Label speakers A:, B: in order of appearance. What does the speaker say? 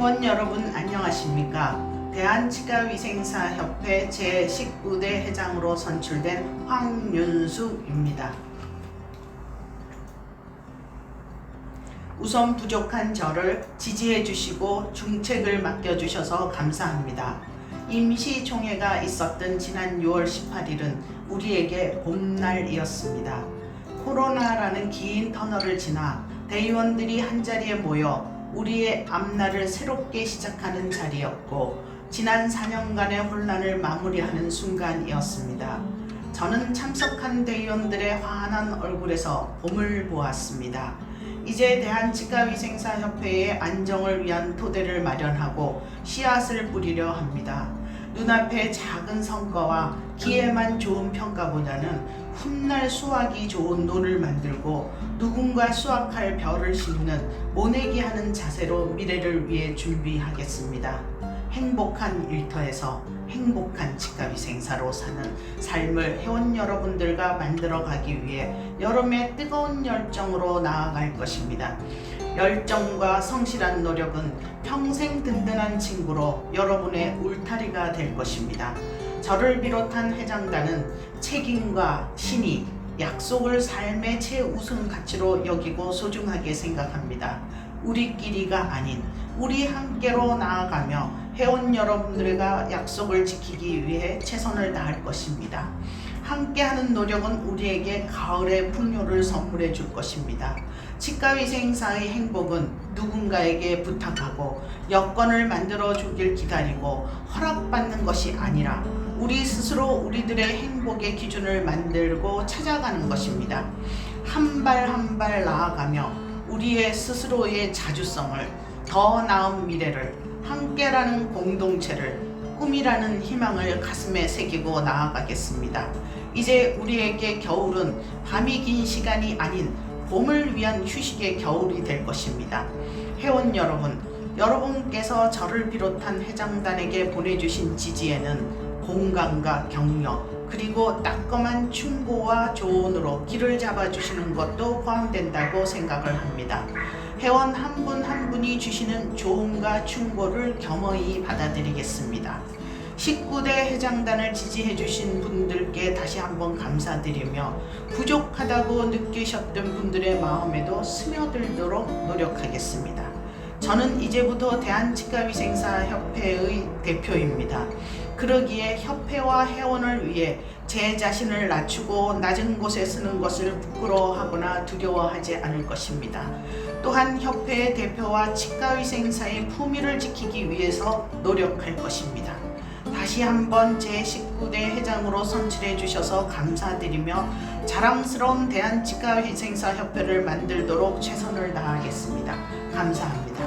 A: 회원 여러분 안녕하십니까? 대한치과위생사협회 제19대 회장으로 선출된 황윤숙입니다. 우선 부족한 저를 지지해 주시고 중책을 맡겨 주셔서 감사합니다. 임시총회가 있었던 지난 6월 18일은 우리에게 봄날이었습니다. 코로나라는 긴 터널을 지나 대의원들이 한자리에 모여 우리의 앞날을 새롭게 시작하는 자리였고 지난 4년간의 혼란을 마무리하는 순간이었습니다. 저는 참석한 대의원들의 환한 얼굴에서 봄을 보았습니다. 이제 대한치과위생사협회의 안정을 위한 토대를 마련하고 씨앗을 뿌리려 합니다. 눈앞의 작은 성과와 기회만 좋은 평가보다는 훗날 수확이 좋은 논을 만들고 누군가 수확할 별을 심는 모내기 하는 자세로 미래를 위해 준비하겠습니다. 행복한 일터에서 행복한 치과위생사로 사는 삶을 회원 여러분들과 만들어가기 위해 여름의 뜨거운 열정으로 나아갈 것입니다. 열정과 성실한 노력은 평생 든든한 친구로 여러분의 울타리가 될 것입니다. 저를 비롯한 회장단은 책임과 신의, 약속을 삶의 최우선 가치로 여기고 소중하게 생각합니다. 우리끼리가 아닌 우리 함께로 나아가며 회원 여러분들과 약속을 지키기 위해 최선을 다할 것입니다. 함께하는 노력은 우리에게 가을의 풍요를 선물해 줄 것입니다. 치과위생사의 행복은 누군가에게 부탁하고 여건을 만들어 주길 기다리고 허락받는 것이 아니라 우리 스스로 우리들의 행복의 기준을 만들고 찾아가는 것입니다. 한 발 한 발 나아가며 우리의 스스로의 자주성을 더 나은 미래를 함께라는 공동체를 꿈이라는 희망을 가슴에 새기고 나아가겠습니다. 이제 우리에게 겨울은 밤이 긴 시간이 아닌 봄을 위한 휴식의 겨울이 될 것입니다. 회원 여러분, 여러분께서 저를 비롯한 회장단에게 보내주신 지지에는 공감과 격려, 그리고 따끔한 충고와 조언으로 길을 잡아주시는 것도 포함된다고 생각을 합니다. 회원 한분한 분이 주시는 조언과 충고를 겸허히 받아들이겠습니다. 19대 회장단을 지지해 주신 분들께 다시 한번 감사드리며 부족하다고 느끼셨던 분들의 마음에도 스며들도록 노력하겠습니다. 저는 이제부터 대한치과위생사협회의 대표입니다. 그러기에 협회와 회원을 위해 제 자신을 낮추고 낮은 곳에 서는 것을 부끄러워하거나 두려워하지 않을 것입니다. 또한 협회의 대표와 치과위생사의 품위를 지키기 위해서 노력할 것입니다. 다시 한번 제19대 회장으로 선출해 주셔서 감사드리며 자랑스러운 대한치과위생사 협회를 만들도록 최선을 다하겠습니다. 감사합니다.